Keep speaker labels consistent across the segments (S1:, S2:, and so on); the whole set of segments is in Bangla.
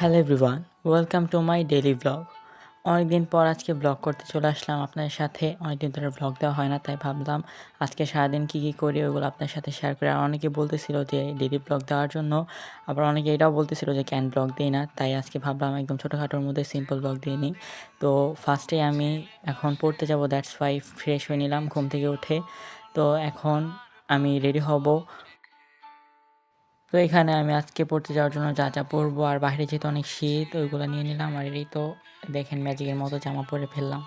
S1: Hello everyone welcome to my daily blog অনেকদিন পর আজকে ব্লগ করতে চলে আসলাম আপনাদের সাথে। অনেকদিন ধরে ব্লগ দেওয়া হয় না, তাই ভাবলাম আজকে সারাদিন কী কী করি ওগুলো আপনার সাথে শেয়ার করে। আর অনেকে বলতেছিল যে ডেলি ব্লগ দেওয়ার জন্য, আবার অনেকে এটাও বলতেছিল যে ক্যান ব্লগ দিই না, তাই আজকে ভাবলাম একদম ছোটোখাটোর মধ্যে সিম্পল ব্লগ দিয়ে নিই। তো ফার্স্টে আমি এখন পড়তে যাব দ্যাটস ওয়াই ফ্রেশ হয়ে নিলাম ঘুম থেকে উঠে। তো এখন আমি রেডি হব তো এখানে আমি আজকে পড়তে যাওয়ার জন্য যা যা পরবো আর বাইরে যেহেতু অনেক শীত, ওইগুলো নিয়ে নিলাম আর এই তো দেখেন ম্যাজিকের মতো জামা পরে ফেললাম।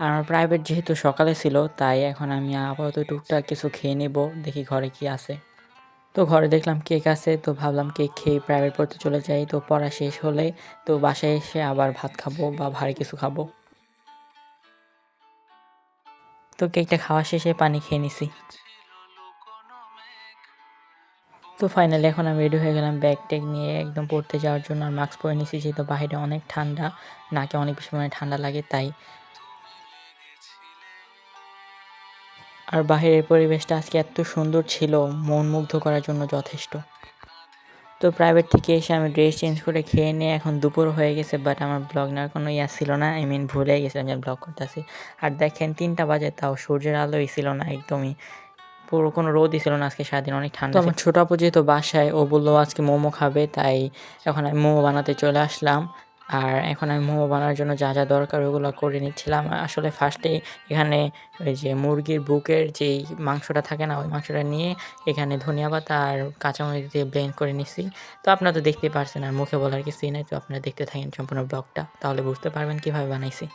S1: আর আমার প্রাইভেট যেহেতু সকালে ছিল, তাই এখন আমি আপাতত টুকটাক কিছু খেয়ে নেব, দেখি ঘরে কি আছে। তো ঘরে দেখলাম কেক আছে, তো ভাবলাম কেক খেয়ে প্রাইভেট পড়তে চলে যাই। তো পড়া শেষ হলে তো বাসায় এসে আবার ভাত খাব বা ভারী কিছু খাব। তো কেকটা খাওয়া শেষে পানি খেয়ে নিছি। তো ফাইনালি এখন আমি রেডি হয়ে গেলাম ব্যাগ ট্যাগ নিয়ে একদম পড়তে যাওয়ার জন্য আর মাস্ক পরে নিছি যেহেতু বাইরে অনেক ঠান্ডা, নাকে অনেক বেশি পরিমাণে ঠান্ডা লাগে তাই। আর বাহিরের পরিবেশটা আজকে এত সুন্দর ছিল মন মুগ্ধ করার জন্য যথেষ্ট। তো প্রাইভেট থেকে এসে আমি ড্রেস চেঞ্জ করে খেয়ে নিয়ে এখন দুপুর হয়ে গেছে বাট আমার ব্লগ নেওয়ার কোনো ইয়া ছিল না। আই মিন ভুলে গেছিলাম যে ব্লগ করতেছি। আর দেখেন তিনটা বাজে তাও সূর্যের আলোই ছিল না একদমই। পুরো কোনো রোদই ছিল না আজকে সারাদিন অনেক ঠান্ডা আমার ছোটো আপু যেহেতু বাসায় ও বলল আজকে মোমো খাবে তাই এখন আমি মোমো বানাতে চলে আসলাম। আর এখন আমি মোমো বানানোর জন্য যা যা দরকার ওগুলো করে নিচ্ছিলাম। আসলে ফার্স্টে এখানে ওই যে মুরগির বুকের যেই মাংসটা থাকে না, ওই মাংসটা নিয়ে এখানে ধনিয়া পাতা আর কাঁচামরিচ দিয়ে ব্লেন্ড করে নিচ্ছি তো আপনারা তো দেখতেই পারছেন আর মুখে বলার কিছুই নাই। তো আপনারা দেখতে থাকেন সম্পূর্ণ ব্লগটা তাহলে বুঝতে পারবেন কীভাবে বানাইছি।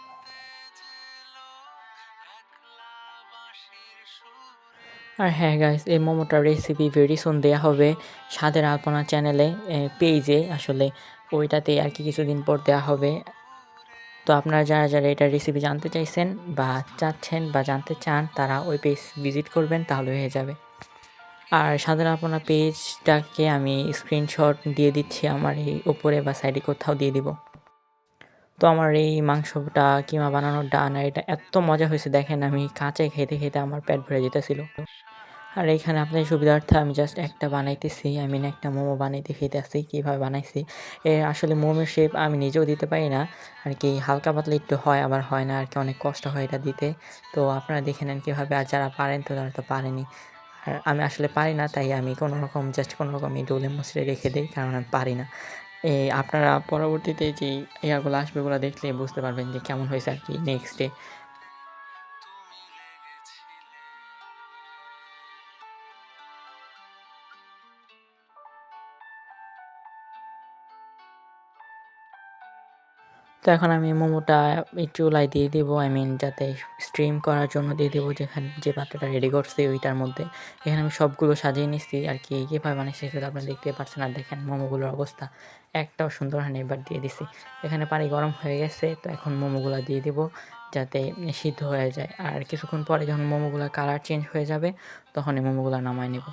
S1: আর হ্যাঁ গাইস এই মোমোটার রেসিপি ভেরি সুন দেওয়া হবে স্বাদের আলপনা চ্যানেলে পেজে আসলে ওইটাতে আর কি কিছুদিন পর দেওয়া হবে। তো আপনারা যারা যারা এটার রেসিপি জানতে চাইছেন বা চাচ্ছেন বা জানতে চান, তারা ওই পেজ ভিজিট করবেন, তাহলে হয়ে যাবে। আর সাধারণ আপনার পেজটাকে আমি স্ক্রিনশট দিয়ে দিচ্ছি, আমার এই উপরে বা সাইডে কোথাও দিয়ে দিব। তো আমার এই মাংসটা কিমা বানানোর ডান এটা এত মজা হয়েছে, দেখেন আমি কাঁচে খেতে খেতে আমার পেট ভরে যেতেছিল। আর এইখানে আপনার সুবিধার্থে আমি জাস্ট একটা বানাইতেছি আই মিন একটা মোমো বানাইতে খেতেছি, কীভাবে বানাইছি। এ আসলে মোমোর শেপ আমি নিজেও দিতে পারি না, আর কি হালকা পাতলা একটু হয়, আবার হয় না, আর কি অনেক কষ্ট হয় এটা দিতে। তো আপনারা দেখে নেন কীভাবে, আর যারা পারেন তো তারা তো পারেনি। আর আমি আসলে পারি না, তাই আমি কোনো রকম জাস্ট কোনো রকম এই ডোলে মুসড়ে রেখে দিই, কারণ আমি পারি না। এই আপনারা পরবর্তীতে যে ইয়াগুলো আসবে ওগুলো দেখলে বুঝতে পারবেন যে কেমন হয়েছে আর কি নেক্সট ডে তো এখন আমি মোমোটা চুলায় দিয়ে দেবো আই মিন যাতে স্ট্রিম করার জন্য দিয়ে দেবো যেখানে, যে পাত্রটা রেডি করছি ওইটার মধ্যে। এখানে আমি সবগুলো সাজিয়ে নিচ্ছি আর কি কীভাবে বানিয়েছি সেটা আপনারা দেখতে পাচ্ছেন আর দেখেন মোমোগুলোর অবস্থা, একটাও সুন্দর হয় এবার দিয়ে দিছি। এখানে পানি গরম হয়ে গেছে, তো এখন মোমোগুলো দিয়ে দেবো যাতে সিদ্ধ হয়ে যায়। আর কিছুক্ষণ পরে যখন মোমোগুলোর কালার চেঞ্জ হয়ে যাবে তখন এই মোমোগুলো নামায় নেব।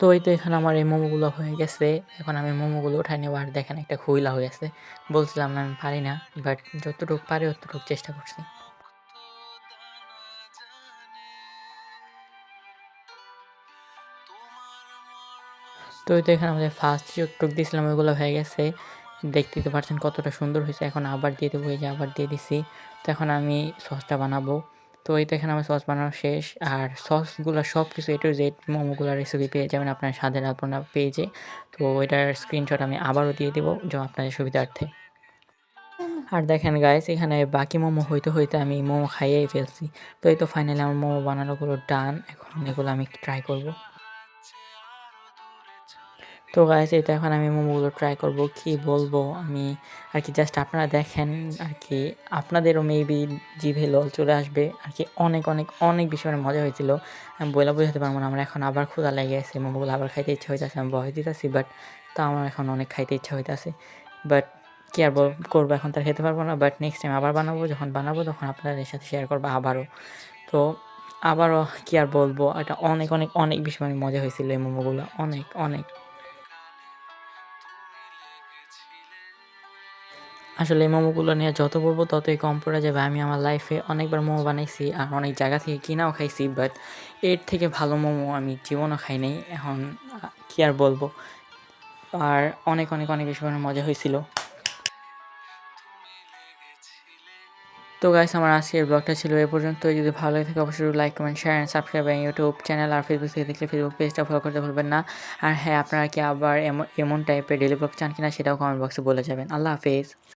S1: তো এই তো এখানে আমার এই মোমোগুলো হয়ে গেছে। এখন আমি মোমোগুলো উঠাই নেব আর দেখেন একটা খুইলা হয়ে গেছে। বলছিলাম না আমি পারি না বাট যতটুকু পারি অতটুকু চেষ্টা করছি। তো এই তো এখানে আমাদের ফার্স্ট টুক দিয়েছিলাম ওইগুলো হয়ে গেছে। দেখতে তো পারছেন কতটা সুন্দর হয়েছে। এখন আবার দিয়ে দেবো, এই যে আবার দিয়ে দিছি। তো এখন আমি সসটা বানাবো। তো এই দেখেন এখানে আমার সস বানানো শেষ। আর সসগুলো সব কিছু এ টু জেড মোমোগুলো রেসিপি পেয়ে যাবেন আপনার স্বাদের আলপনা পেজে। তো এটার স্ক্রিনশট আমি আবারও দিয়ে দেবো যে আপনাদের সুবিধার্থে। আর দেখেন গাইস এখানে বাকি মোমো হইতে হইতে আমি মোমো খাইয়েই ফেলছি। তো এই তো ফাইনালি আমার মোমো বানানোগুলো ডান এখন এগুলো আমি ট্রাই করব। তো গাইস এই তো এখন আমি মোমোগুলো ট্রাই করব, কি বলব আমি, আর কি জাস্ট আপনারা দেখেন, আর কি আপনাদেরও মেবি জিভে লল চলে আসবে, আর কি অনেক অনেক অনেক বেশি মানে মজা হয়েছিল। আমি বলে বোঝাতে পারব না, আমার এখন আবার ক্ষুধা লেগে আছে মোমোগুলো আবার খাইতে ইচ্ছা হইতেছে, আমি বয় দিতেছি বাট তা আমার এখন অনেক খাইতে ইচ্ছা হইতেছে। বাট কি আর করব এখন তার খেতে পারব না বাট নেক্সট টাইম আবার বানাবো, যখন বানাবো তখন আপনাদের সাথে শেয়ার করব আবারও। তো আবারও কি আর বলব, এটা অনেক অনেক অনেক বেশি মানে মজা হয়েছিল এই মোমোগুলো, অনেক অনেক। আসলে এই মোমোগুলো নিয়ে যত বলব ততই কম পড়ে যাবে। আমি আমার লাইফে অনেকবার মোমো বানাইছি আর অনেক জায়গা থেকে কিনাও খাইছি বাট এর থেকে ভালো মোমো আমি জীবনও খাই নাই। এখন কি আর বলব? আর অনেক অনেক অনেক বেশি মজা হয়েছিল। তো গাইস আমার আজকের ব্লগটা ছিল এ পর্যন্ত যদি ভালো লাগে থাকে অবশ্যই like comment share and subscribe YouTube channel R Facebook থেকে দেখলে ফেসবুক পেজটা ফলো করতে ভুলবেন না। আর হ্যাঁ আপনারা কি আবার এমন টাইপের ডেলি ব্লগ চান কিনা সেটাও কমেন্ট বক্সে বলে যাবেন। আল্লাহ হাফেজ।